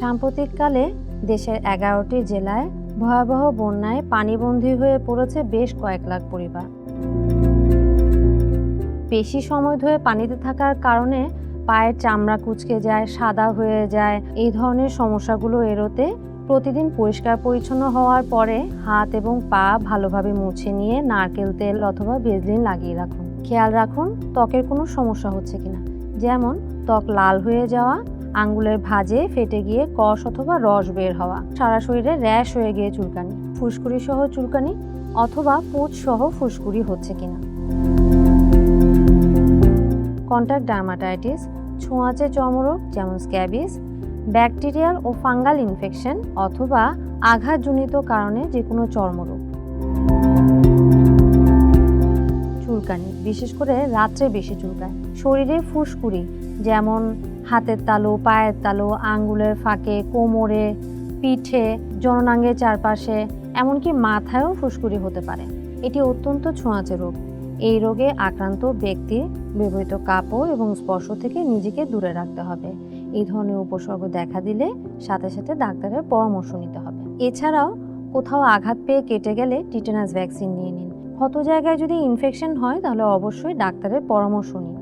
সাম্প্রতিককালে দেশের এগারোটি জেলায় ভয়াবহ বন্যায় পানিবন্দী হয়ে পড়েছে বেশ কয়েক লাখ পরিবার। বেশি সময় ধরে পানিতে থাকার কারণে পায়ের চামড়া কুচকে যায়, সাদা হয়ে যায়, এই ধরনের সমস্যাগুলো এড়োতে প্রতিদিন পরিষ্কার পরিচ্ছন্ন হওয়ার পরে হাত এবং পা ভালোভাবে মুছে নিয়ে নারকেল তেল অথবা ভেজলিন লাগিয়ে রাখুন। খেয়াল রাখুন, ত্বকের কোনো সমস্যা হচ্ছে কিনা। যেমন, ত্বক লাল হয়ে যাওয়া আঙ্গুলের ভাঁজে ফেটে গিয়ে কষ অথবা রস বের হওয়া। সারা শরীরে র্যাশ হয়ে গিয়ে চুলকানি ফুসকুড়ি সহ চুলকানি অথবা পুঁজ সহ ফুসকুড়ি হচ্ছে কিনা। কন্ট্যাক্ট ডার্মাটাইটিস, ছোঁয়াচে চর্মরোগ যেমন স্ক্যাবিস, ব্যাকটেরিয়াল ও ফাঙ্গাল ইনফেকশন অথবা আঘাতজনিত কারণে যে কোনো চর্মরোগ। চুলকানি, বিশেষ করে রাত্রে বেশি চুলকায়। শরীরে ফুসকুড়ি যেমন হাতের তালু, পায়ের তালু, আঙ্গুলের ফাঁকে, কোমরে, পিঠে, জননাঙ্গের চারপাশে, এমনকি মাথায়ও ফুসকুড়ি হতে পারে। এটি অত্যন্ত ছোঁয়াচে রোগ। এই রোগে আক্রান্ত ব্যক্তির ব্যবহৃত কাপড় এবং স্পর্শ থেকে নিজেকে দূরে রাখতে হবে। এই ধরনের উপসর্গ দেখা দিলে সাথে সাথে ডাক্তারের পরামর্শ নিতে হবে। এছাড়াও কোথাও আঘাত পেয়ে কেটে গেলে টিটেনাস ভ্যাকসিন নিয়ে নিন। ক্ষত জায়গায় যদি ইনফেকশন হয়, তাহলে অবশ্যই ডাক্তারের পরামর্শ নিন।